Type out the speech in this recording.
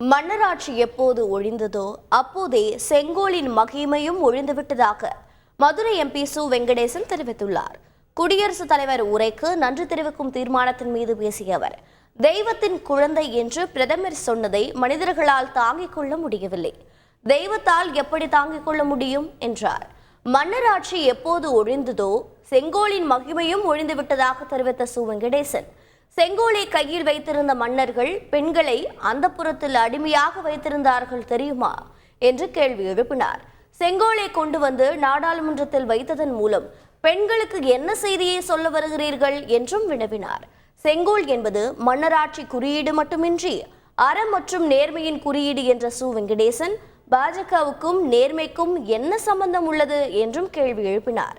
மன்னராட்சி எப்போது ஒழிந்ததோ அப்போதே செங்கோலின் மகிமையும் ஒழிந்துவிட்டதாக மதுரை எம்பி சு வெங்கடேசன் தெரிவித்துள்ளார். குடியரசுத் தலைவர் உரைக்கு நன்றி தெரிவிக்கும் தீர்மானத்தின் மீது பேசிய அவர் தெய்வத்தின் குழந்தை என்று பிரதமர் சொன்னதை மனிதர்களால் தாங்கிக் கொள்ள முடியவில்லை. தெய்வத்தால் எப்படி தாங்கிக் கொள்ள முடியும்? என்றார். மன்னராட்சி எப்போது ஒழிந்ததோ செங்கோலின் மகிமையும் ஒழிந்துவிட்டதாக தெரிவித்த சு வெங்கடேசன் செங்கோலை கையில் வைத்திருந்த மன்னர்கள் பெண்களை அந்தப்புறத்தில் அடிமையாக வைத்திருந்தார்கள் தெரியுமா என்று கேள்வி எழுப்பினார். செங்கோலை கொண்டு வந்து நாடாளுமன்றத்தில் வைத்ததன் மூலம் பெண்களுக்கு என்ன செய்தியை சொல்ல வருகிறீர்கள் என்றும் வினவினார். செங்கோல் என்பது மன்னராட்சி குறியீடு மட்டுமின்றி அறம் மற்றும் நேர்மையின் குறியீடு என்ற சு. வெங்கடேசன் பாஜகவுக்கும் நேர்மைக்கும் என்ன சம்பந்தம் உள்ளது என்றும் கேள்வி எழுப்பினார்.